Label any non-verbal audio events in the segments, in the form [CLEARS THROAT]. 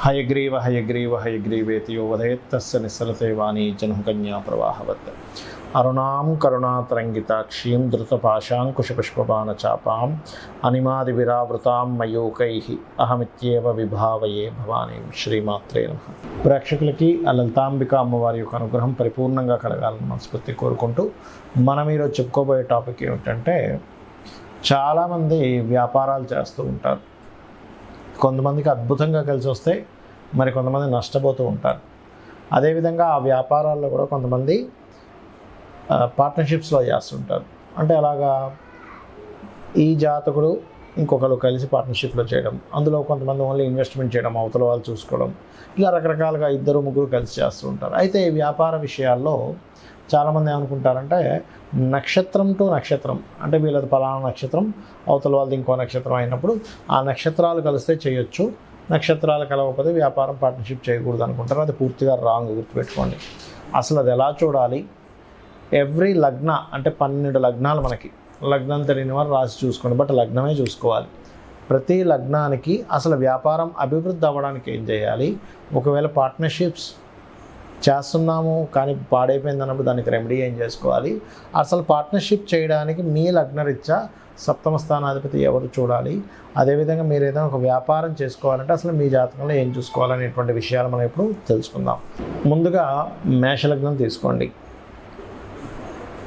హయగ్రీవ హయగ్రీవ హయగ్రీవేతి యో వదయత్తస్య నిస్సరతే వాణి జనుకన్యా ప్రవాహవత్. అరుణాం కరుణాతరంగితాక్షీం ధృతపాశాంకుశపుష్పబాణచాపాం అనిమాది విరావృతాం మయూకై అహమిత్యేవ విభావయే భవానీ శ్రీమాత్రే నమ. ప్రేక్షకులకి ఆ లలితాంబిక అమ్మవారి యొక్క అనుగ్రహం పరిపూర్ణంగా కలగాలని మనస్ఫూర్తి కోరుకుంటూ మనం ఈరోజు చెప్పుకోబోయే టాపిక్ ఏమిటంటే చాలామంది వ్యాపారాలు చేస్తూ ఉంటారు. కొంతమందికి అద్భుతంగా కలిసి వస్తే మరి కొంతమంది నష్టపోతూ ఉంటారు. అదేవిధంగా ఆ వ్యాపారాల్లో కూడా కొంతమంది పార్ట్నర్షిప్స్లో చేస్తుంటారు. అంటే అలాగా ఈ జాతకుడు ఇంకొకరు కలిసి పార్ట్నర్షిప్లో చేయడం అందులో కొంతమంది ఓన్లీ ఇన్వెస్ట్మెంట్ చేయడం అవతల వాళ్ళు చూసుకోవడం ఇలా రకరకాలుగా ఇద్దరు ముగ్గురు కలిసి చేస్తూ ఉంటారు. అయితే ఈ వ్యాపార విషయాల్లో చాలామంది ఏమనుకుంటారంటే నక్షత్రం టు నక్షత్రం అంటే వీళ్ళది పలానా నక్షత్రం అవతల వాళ్ళది ఇంకో నక్షత్రం అయినప్పుడు ఆ నక్షత్రాలు కలిస్తే చేయొచ్చు నక్షత్రాలు కలవకపోతే వ్యాపారం పార్ట్నర్షిప్ చేయకూడదు అనుకుంటారు. అది పూర్తిగా రాంగ్ గుర్తుపెట్టుకోండి. అసలు అది ఎలా చూడాలి? ఎవ్రీ లగ్న అంటే పన్నెండు లగ్నాలు మనకి. లగ్నం తెలియని వారు రాసి చూసుకోండి బట్ లగ్నమే చూసుకోవాలి. ప్రతి లగ్నానికి అసలు వ్యాపారం అభివృద్ధి అవ్వడానికి ఏం చేయాలి? ఒకవేళ పార్ట్నర్షిప్స్ చేస్తున్నాము కానీ పాడైపోయింది అన్నప్పుడు దానికి రెమెడీ ఏం చేసుకోవాలి? అసలు పార్ట్నర్షిప్ చేయడానికి మీ లగ్నరీత్యా సప్తమ స్థానాధిపతి ఎవరు చూడాలి? అదేవిధంగా మీరు ఏదైనా ఒక వ్యాపారం చేసుకోవాలంటే అసలు మీ జాతకంలో ఏం చూసుకోవాలనేటువంటి విషయాలు మనం ఇప్పుడు తెలుసుకుందాం. ముందుగా మేషలగ్నం తీసుకోండి.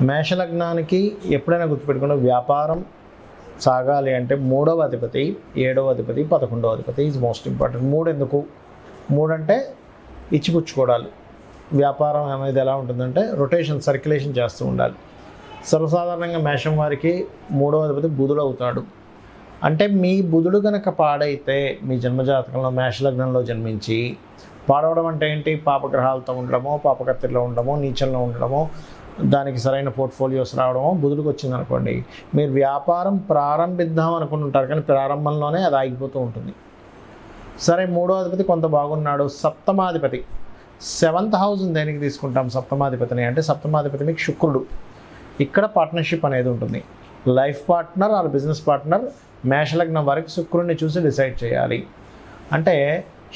మేషలగ్నానికి ఎప్పుడైనా గుర్తుపెట్టుకున్న వ్యాపారం సాగాలి అంటే మూడవ అధిపతి ఏడవ అధిపతి పదకొండవ అధిపతి ఈజ్ మోస్ట్ ఇంపార్టెంట్ మూడు ఎందుకు మూడంటే అంటే ఇచ్చిపుచ్చుకోవడాలు. వ్యాపారం అనేది ఎలా ఉంటుందంటే రొటేషన్ సర్క్యులేషన్ చేస్తూ ఉండాలి. సర్వసాధారణంగా మేషం వారికి మూడవ అధిపతి బుధుడు అవుతాడు. అంటే మీ బుధుడు కనుక పాడైతే మీ జన్మజాతకంలో మేషలగ్నంలో జన్మించి పాడవడం అంటే ఏంటి? పాపగ్రహాలతో ఉండడమో పాపకత్తిలో ఉండడమో నీచంలో ఉండడమో దానికి సరైన పోర్ట్ఫోలియోస్ రావడమో బుధుడికి వచ్చింది అనుకోండి మీరు వ్యాపారం ప్రారంభిద్దాం అనుకుని ఉంటారు కానీ ప్రారంభంలోనే అది ఆగిపోతూ ఉంటుంది. సరే మూడో అధిపతి కొంత బాగున్నాడు సప్తమాధిపతి. సెవెంత్ హౌస్ దేనికి తీసుకుంటాం సప్తమాధిపతిని? అంటే సప్తమాధిపతి మీకు శుక్రుడు. ఇక్కడ పార్ట్నర్షిప్ అనేది ఉంటుంది. Life partner or business partner మేషలగ్నం వరకు శుక్రుడిని చూసి డిసైడ్ చేయాలి. అంటే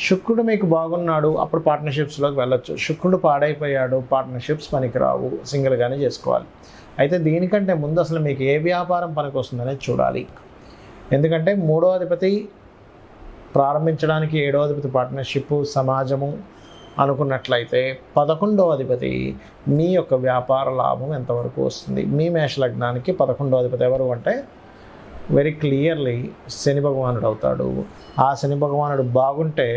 శుక్రుడు మీకు బాగున్నాడు అప్పుడు పార్ట్నర్షిప్స్లోకి వెళ్ళొచ్చు. శుక్రుడు పాడైపోయాడు పార్ట్నర్షిప్స్ పనికిరావు సింగిల్గానే చేసుకోవాలి. అయితే దీనికంటే ముందు అసలు మీకు ఏ వ్యాపారం పనికి వస్తుందనేది చూడాలి. ఎందుకంటే మూడో అధిపతి ప్రారంభించడానికి ఏడో అధిపతి పార్ట్నర్షిప్ సమాజము అనుకున్నట్లయితే పదకొండవ అధిపతి మీ యొక్క వ్యాపార లాభం ఎంతవరకు వస్తుంది? మీ మేష లగ్నానికి పదకొండవ అధిపతి ఎవరు అంటే వెరీ క్లియర్లీ శని భగవానుడు అవుతాడు. ఆ శని భగవానుడు బాగుంటే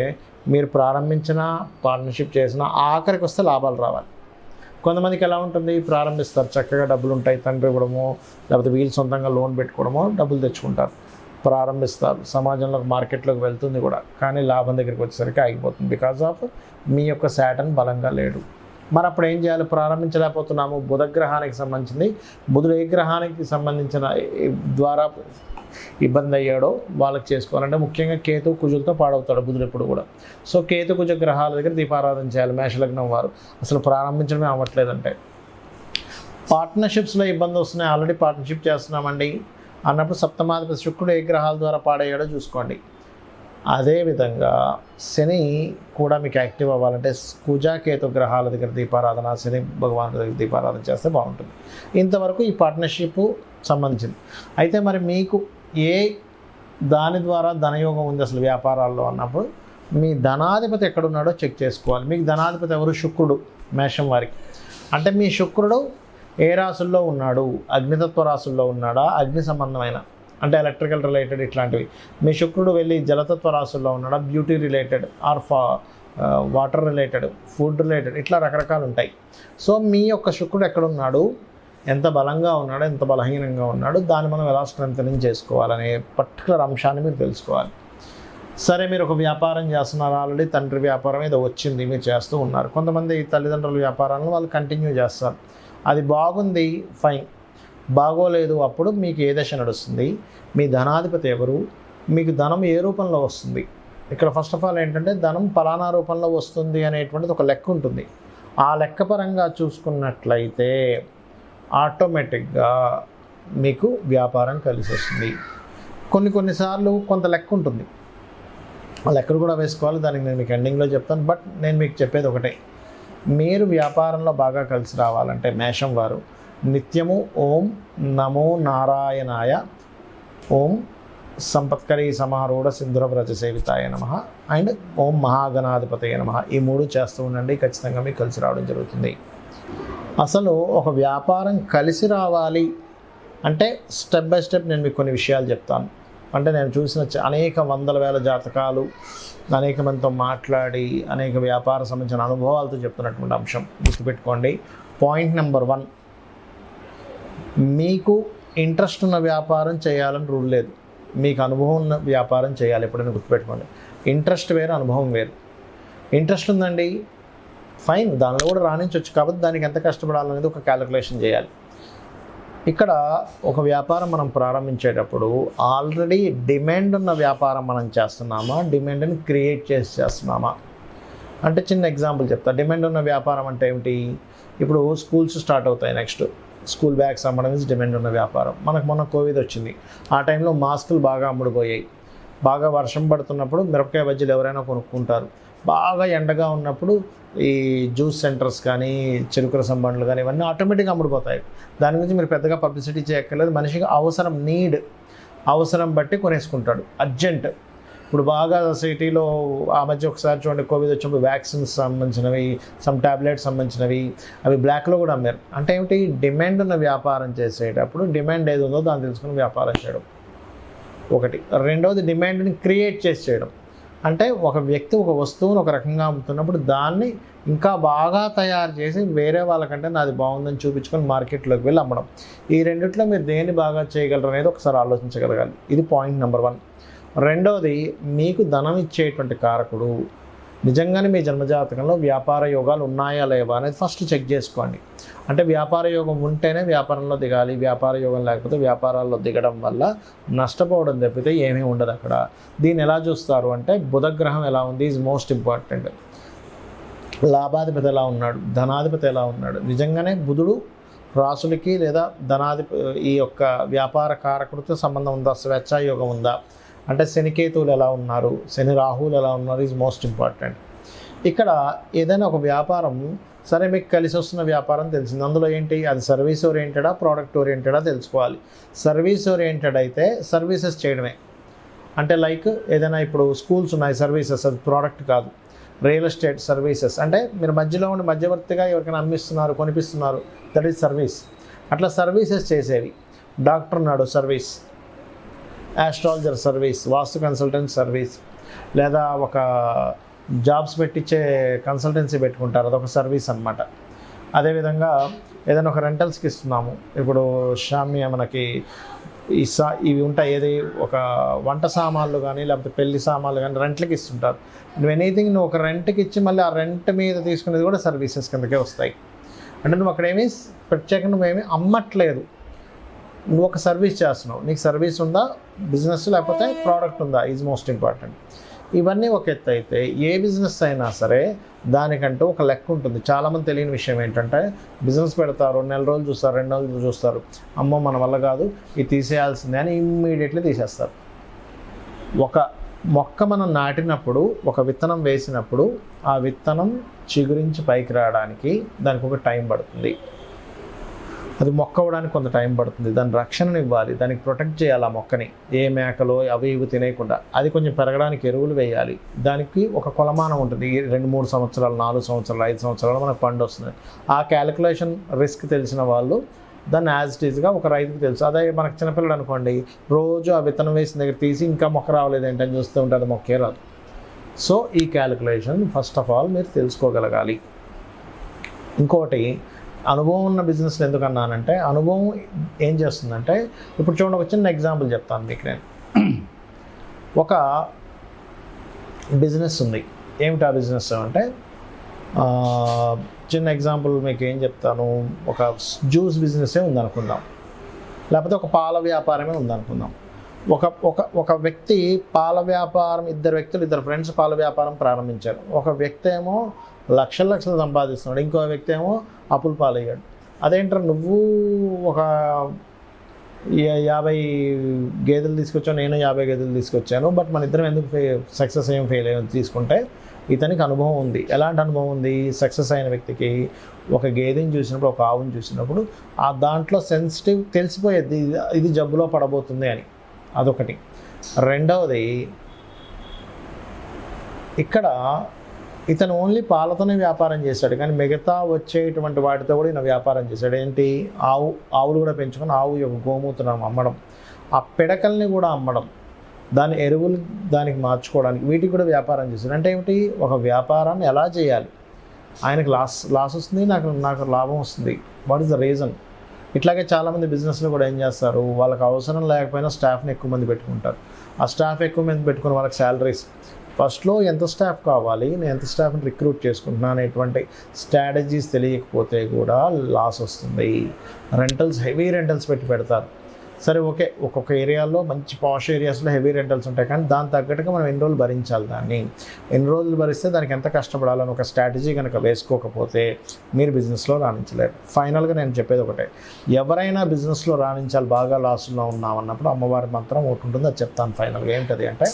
మీరు ప్రారంభించిన పార్ట్నర్షిప్ చేసిన ఆఖరికి వస్తే లాభాలు రావాలి. కొంతమందికి ఎలా ఉంటుంది? ప్రారంభిస్తారు చక్కగా డబ్బులు ఉంటాయి తండ్రి ఇవ్వడమో లేకపోతే వీళ్ళు సొంతంగా లోన్ పెట్టుకోవడమో డబ్బులు తెచ్చుకుంటారు. ప్రారంభిస్తారు. సమాజంలో మార్కెట్లోకి వెళ్తుంది కూడా. కానీ లాభం దగ్గరికి వచ్చేసరికి ఆగిపోతుంది. బికాజ్ ఆఫ్ మీ యొక్క శాటన్ బలంగా లేడు. మరి అప్పుడు ఏం చేయాలి? ప్రారంభించలేకపోతున్నాము. బుధ గ్రహానికి సంబంధించింది. బుధుడు ఏ గ్రహానికి సంబంధించిన ద్వారా ఇబ్బంది అయ్యాడో వాళ్ళకి చేసుకోవాలంటే ముఖ్యంగా కేతు కుజులతో పాడవుతాడు బుధుడు ఎప్పుడు కూడా. సో కేతు కుజ గ్రహాల దగ్గర దీపారాధన చేయాలి. మేషలగ్నం వారు. అసలు ప్రారంభించడమే అవ్వట్లేదంటే. పార్ట్నర్షిప్స్లో ఇబ్బంది వస్తున్నాయి. ఆల్రెడీ పార్ట్నర్షిప్ చేస్తున్నామండి. అన్నప్పుడు సప్తమాధిపతి శుక్రుడు ఏ గ్రహాల ద్వారా పాడయ్యాడో చూసుకోండి. అదేవిధంగా శని కూడా మీకు యాక్టివ్ అవ్వాలంటే కుజాకేతు గ్రహాల దగ్గర దీపారాధన శని భగవాన్ దగ్గర దీపారాధన చేస్తే బాగుంటుంది. ఇంతవరకు ఈ పార్ట్నర్షిప్ సంబంధించింది. అయితే మరి మీకు ఏ దాని ద్వారా ధనయోగం ఉంది అసలు వ్యాపారాల్లో అన్నప్పుడు? మీ ధనాధిపతి ఎక్కడున్నాడో చెక్ చేసుకోవాలి. మీకు ధనాధిపతి ఎవరు? శుక్రుడు మేషం వారికి. అంటే మీ శుక్రుడు ఏ రాసుల్లో ఉన్నాడు? అగ్నితత్వ రాసుల్లో ఉన్నాడా? అగ్ని సంబంధమైన అంటే ఎలక్ట్రికల్ రిలేటెడ్ ఇట్లాంటివి. మీ శుక్రుడు వెళ్ళి జలతత్వ రాసుల్లో ఉన్నాడా? బ్యూటీ రిలేటెడ్ ఆర్ ఫా వాటర్ రిలేటెడ్ ఫుడ్ రిలేటెడ్ ఇట్లా రకరకాలు ఉంటాయి. సో మీ యొక్క శుక్రుడు ఎక్కడున్నాడు? ఎంత బలంగా ఉన్నాడు? ఎంత బలహీనంగా ఉన్నాడు? దాన్ని మనం ఎలా స్ట్రెంథనింగ్ చేసుకోవాలనే పర్టికులర్ అంశాన్ని మీరు తెలుసుకోవాలి. సరే మీరు ఒక వ్యాపారం చేస్తున్నారు ఆల్రెడీ తండ్రి వ్యాపారం ఏదో వచ్చింది మీరు చేస్తూ ఉన్నారు. కొంతమంది తల్లిదండ్రుల వ్యాపారాలను వాళ్ళు కంటిన్యూ చేస్తారు. అది బాగుంది ఫైన్ బాగోలేదు అప్పుడు మీకు ఏ దశ నడుస్తుంది? మీ ధనాధిపతి ఎవరు? మీకు ధనం ఏ రూపంలో వస్తుంది? ఇక్కడ ఫస్ట్ ఆఫ్ ఆల్ ఏంటంటే ధనం ఫలానా రూపంలో వస్తుంది అనేటువంటిది ఒక లెక్క ఉంటుంది. ఆ లెక్క పరంగా చూసుకున్నట్లయితే ఆటోమేటిక్గా మీకు వ్యాపారం కలిసి వస్తుంది. కొన్ని కొన్నిసార్లు కొంత లెక్క ఉంటుంది. ఆ లెక్కలు కూడా వేసుకోవాలి. దానికి నేను మీకు ఎండింగ్లో చెప్తాను. బట్ నేను మీకు చెప్పేది ఒకటే. మీరు వ్యాపారంలో బాగా కలిసి రావాలంటే మేషం వారు నిత్యము ఓం నమో నారాయణాయ ఓం సంపత్కరీ సమారూఢ సింధుర వ్రజ సేవితాయ నమ అండ్ ఓం మహాగణాధిపతయ నమ. ఈ మూడు చేస్తూ ఉండండి ఖచ్చితంగా మీకు కలిసి రావడం జరుగుతుంది. అసలు ఒక వ్యాపారం కలిసి రావాలి అంటే స్టెప్ బై స్టెప్ నేను మీకు కొన్ని విషయాలు చెప్తాను. అంటే నేను చూసిన అనేక వందల వేల జాతకాలు అనేక మందితో మాట్లాడి అనేక వ్యాపార సంబంధించిన అనుభవాలతో చెప్తున్నటువంటి అంశం గుర్తుపెట్టుకోండి. పాయింట్ నెంబర్ వన్ మీకు ఇంట్రెస్ట్ ఉన్న వ్యాపారం చేయాలని రూల్ లేదు. మీకు అనుభవం ఉన్న వ్యాపారం చేయాలి ఎప్పుడైనా గుర్తుపెట్టుకోండి. ఇంట్రెస్ట్ వేరు అనుభవం వేరు. ఇంట్రెస్ట్ ఉందండి ఫైన్ దానిలో కూడా రాణించవచ్చు కాబట్టి దానికి ఎంత కష్టపడాలనేది ఒక క్యాలిక్యులేషన్ చేయాలి. ఇక్కడ ఒక వ్యాపారం మనం ప్రారంభించేటప్పుడు ఆల్రెడీ డిమాండ్ ఉన్న వ్యాపారం మనం చేస్తున్నామా? డిమాండ్ని క్రియేట్ చేసి చేస్తున్నామా? అంటే చిన్న ఎగ్జాంపుల్ చెప్తా. డిమాండ్ ఉన్న వ్యాపారం అంటే ఏమిటి? ఇప్పుడు స్కూల్స్ స్టార్ట్ అవుతాయి నెక్స్ట్ స్కూల్ బ్యాగ్స్ అమ్మడం ఇస్ డిమాండ్ ఉన్న వ్యాపారం. మనకు మొన్న కోవిడ్ వచ్చింది. ఆ టైంలో మాస్కులు బాగా అమ్ముడుపోయాయి. బాగా వర్షం పడుతున్నప్పుడు మిరపకాయ బజ్జీలు ఎవరైనా కొనుక్కుంటారు. బాగా ఎండగా ఉన్నప్పుడు ఈ జ్యూస్ సెంటర్స్ కానీ చెరుకు రసం బండ్లు కానీ ఇవన్నీ ఆటోమేటిక్గా అమ్ముడుపోతాయి. దాని గురించి మీరు పెద్దగా పబ్లిసిటీ చేయక్కర్లేదు. మనిషికి అవసరం నీడ్ అవసరం బట్టి కొనేసుకుంటాడు. అర్జెంట్. ఇప్పుడు బాగా సిటీలో ఆ మధ్య ఒకసారి చూడండి కోవిడ్ వచ్చినప్పుడు వ్యాక్సిన్స్ సంబంధించినవి సమ్ టాబ్లెట్స్ సంబంధించినవి అవి బ్లాక్లో కూడా అమ్మారు. అంటే ఏమిటి? డిమాండ్ ఉన్న వ్యాపారం చేసేటప్పుడు డిమాండ్ ఏది ఉందో దాన్ని తెలుసుకుని వ్యాపారం చేయడం. ఒకటి. రెండవది డిమాండ్ని క్రియేట్ చేసి చేయడం. అంటే ఒక వ్యక్తి ఒక వస్తువును ఒక రకంగా అమ్ముతున్నప్పుడు దాన్ని ఇంకా బాగా తయారు చేసి వేరే వాళ్ళకంటే నాది బాగుందని చూపించుకొని మార్కెట్లోకి వెళ్ళి అమ్మడం. ఈ రెండిట్లో మీరు దేన్ని బాగా చేయగలరు అనేది ఒకసారి ఆలోచించగలగాలి. ఇది పాయింట్ నెంబర్ వన్. రెండవది మీకు ధనం ఇచ్చేటువంటి కారకుడు నిజంగానే మీ జన్మజాతకంలో వ్యాపార యోగాలు ఉన్నాయా లేవా అనేది ఫస్ట్ చెక్ చేసుకోండి. అంటే వ్యాపార యోగం ఉంటేనే వ్యాపారంలో దిగాలి వ్యాపార యోగం లేకపోతే వ్యాపారాల్లో దిగడం వల్ల నష్టపోవడం తప్పితే ఏమీ ఉండదు అక్కడ. దీన్ని ఎలా చూస్తారు అంటే బుధగ్రహం ఎలా ఉంది ఈజ్ మోస్ట్ ఇంపార్టెంట్ లాభాధిపతి ఎలా ఉన్నాడు? ధనాధిపతి ఎలా ఉన్నాడు? నిజంగానే బుధుడు రాసులకి లేదా ధనాధిప ఈ యొక్క వ్యాపార కారకుడితో సంబంధం ఉందా? స్వేచ్ఛాయోగం ఉందా? అంటే శనికేతువులు ఎలా ఉన్నారు? శని రాహువులు ఎలా ఉన్నారు ఈజ్ మోస్ట్ ఇంపార్టెంట్ ఇక్కడ ఏదైనా ఒక వ్యాపారం సరే మీకు కలిసి వస్తున్న వ్యాపారం తెలిసింది. అందులో ఏంటి? అది సర్వీస్ ఓరియంటెడా ప్రోడక్ట్ ఓరియంటెడా తెలుసుకోవాలి. సర్వీస్ ఓరియంటెడ్ అయితే సర్వీసెస్ చేయడమే. అంటే లైక్ ఏదైనా ఇప్పుడు స్కూల్స్ ఉన్నాయి సర్వీసెస్ అది ప్రోడక్ట్ కాదు. రియల్ ఎస్టేట్ సర్వీసెస్ అంటే మీరు మధ్యలో ఉండి మధ్యవర్తిగా ఎవరికైనా అమ్మిస్తున్నారు కొనిపిస్తున్నారు దట్ ఈస్ సర్వీస్ అట్లా సర్వీసెస్ చేసేవి. డాక్టర్ ఉన్నాడు service astrologer service vastu consultant service లేదా ఒక జాబ్స్ పెట్టించే కన్సల్టెన్సీ పెట్టుకుంటారు. అదొక సర్వీస్ అనమాట అదేవిధంగా ఏదైనా ఒక రెంటల్స్కి ఇస్తున్నాము. ఇప్పుడు షామ్య మనకి ఈ సా ఇవి ఉంటాయి. ఏది? ఒక వంట సామాన్లు కానీ లేకపోతే పెళ్ళి సామాన్లు కానీ రెంట్లకి ఇస్తుంటారు. నువ్వు ఎనీథింగ్ నువ్వు ఒక రెంట్కి ఇచ్చి మళ్ళీ ఆ రెంట్ మీద తీసుకునేది కూడా సర్వీసెస్ కిందకే వస్తాయి. అంటే నువ్వు అక్కడ ఏమీ ప్రత్యేకంగా నువ్వేమీ అమ్మట్లేదు. నువ్వు ఒక సర్వీస్ చేస్తున్నావు. నీకు సర్వీస్ ఉందా? బిజినెస్ లేకపోతే ప్రోడక్ట్ ఉందా? Is most important. ఇవన్నీ ఒక ఎత్తు అయితే ఏ బిజినెస్ అయినా సరే దానికంటూ ఒక లెక్క ఉంటుంది. చాలామంది తెలియని విషయం ఏంటంటే బిజినెస్ పెడతారు నెల రోజులు చూస్తారు రెండు రోజులు చూస్తారు. అమ్మో మన వల్ల కాదు ఇది తీసేయాల్సిందే అని ఇమ్మీడియట్లీ తీసేస్తారు. ఒక మొక్క మనం నాటినప్పుడు ఒక విత్తనం వేసినప్పుడు ఆ విత్తనం చిగురించి పైకి రావడానికి దానికి ఒక టైం పడుతుంది. అది మొక్క అవ్వడానికి కొంత టైం పడుతుంది. దాని రక్షణను ఇవ్వాలి. దానికి ప్రొటెక్ట్ చేయాలి ఆ మొక్కని. ఏ మేకలో అవి ఇవి తినేయకుండా. అది కొంచెం పెరగడానికి ఎరువులు వేయాలి. దానికి ఒక కొలమానం ఉంటుంది. రెండు మూడు సంవత్సరాలు నాలుగు సంవత్సరాలు ఐదు సంవత్సరాలు మనకు పండు వస్తుంది. ఆ క్యాలిక్యులేషన్ రిస్క్ తెలిసిన వాళ్ళు దాన్ని యాజ్ ఇట్ ఈజ్గా ఒక రైతుకి తెలుసు. అదే మనకు చిన్నపిల్లడు అనుకోండి రోజు ఆ విత్తనం వేసిన దగ్గర తీసి ఇంకా మొక్క రావలేదు ఏంటని చూస్తూ ఉంటే అది మొక్కే రాదు. సో ఈ క్యాలిక్యులేషన్ ఫస్ట్ ఆఫ్ ఆల్ మీరు తెలుసుకోగలగాలి. ఇంకోటి అనుభవం ఉన్న బిజినెస్లు ఎందుకు అన్నానంటే అనుభవం ఏం చేస్తుందంటే ఇప్పుడు చూడండి ఒక చిన్న ఎగ్జాంపుల్ చెప్తాను మీకు నేను. [CLEARS THROAT] ఒక బిజినెస్ ఉంది. ఏమిటి ఆ బిజినెస్ అంటే చిన్న ఎగ్జాంపుల్ మీకు ఏం చెప్తాను? ఒక జ్యూస్ బిజినెసే ఉందనుకుందాం. లేకపోతే ఒక పాల వ్యాపారమే ఉందనుకుందాం. ఒక ఒక ఒక వ్యక్తి పాల వ్యాపారం ఇద్దరు వ్యక్తులు ఇద్దరు ఫ్రెండ్స్ పాల వ్యాపారం ప్రారంభించారు. ఒక వ్యక్తి ఏమో లక్షల లక్షలు సంపాదిస్తున్నాడు. ఇంకో వ్యక్తి ఏమో అప్పులు పాలయ్యాడు. అదేంటారు నువ్వు ఒక యాభై గేదెలు తీసుకొచ్చావు నేను యాభై గేదెలు తీసుకొచ్చాను బట్ మన ఇద్దరం ఎందుకు సక్సెస్ అయ్యాం ఫెయిల్ అయ్యాం తీసుకుంటే ఇతనికి అనుభవం ఉంది. ఎలాంటి అనుభవం ఉంది? సక్సెస్ అయిన వ్యక్తికి ఒక గేదెని చూసినప్పుడు ఒక ఆవుని చూసినప్పుడు ఆ దాంట్లో సెన్సిటివ్ తెలిసిపోయేది ఇది జబ్బులో పడబోతుంది అని. అదొకటి. రెండవది ఇక్కడ ఇతను ఓన్లీ పాలతోనే వ్యాపారం చేశాడు. కానీ మిగతా వచ్చేటువంటి వాటితో కూడా ఈయన వ్యాపారం చేశాడు. ఏంటి? ఆవు ఆవులు కూడా పెంచుకొని ఆవు యొక్క గోమూత్రం అమ్మడం. ఆ పిడకల్ని కూడా అమ్మడం. దాని ఎరువులు దానికి మార్చుకోవడానికి వీటికి కూడా వ్యాపారం చేశాడు. అంటే ఏమిటి? ఒక వ్యాపారాన్ని ఎలా చేయాలి? ఆయనకు లాస్ లాస్ వస్తుంది నాకు నాకు లాభం వస్తుంది. వాట్ ఇస్ ద రీజన్ ఇట్లాగే చాలామంది బిజినెస్లో కూడా ఏం చేస్తారు? వాళ్ళకి అవసరం లేకపోయినా స్టాఫ్ని ఎక్కువ మంది పెట్టుకుంటారు. ఆ స్టాఫ్ ఎక్కువ మంది పెట్టుకుని వాళ్ళకి శాలరీస్ ఫస్ట్లో ఎంత స్టాఫ్ కావాలి నేను ఎంత స్టాఫ్ని రిక్రూట్ చేసుకుంటున్నాను అనేటువంటి స్ట్రాటజీస్ తెలియకపోతే కూడా లాస్ వస్తుంది. రెంటల్స్ హెవీ రెంటల్స్ పెట్టి పెడతారు. సరే ఓకే ఒక్కొక్క ఏరియాలో మంచి పాష్ ఏరియాస్లో హెవీ రెంటల్స్ ఉంటాయి కానీ దాని తగ్గట్టుగా మనం ఎన్ని రోజులు భరించాలి దాన్ని? ఎన్ని రోజులు భరిస్తే దానికి ఎంత కష్టపడాలని ఒక స్ట్రాటజీ కనుక వేసుకోకపోతే మీరు బిజినెస్లో రాణించలేరు. ఫైనల్గా నేను చెప్పేది ఒకటే ఎవరైనా బిజినెస్లో రాణించాలి బాగా లాస్లో ఉన్నామన్నప్పుడు అమ్మవారి మంత్రం ఒకటి ఉంటుంది అది చెప్తాను ఫైనల్గా. ఏంటది అంటే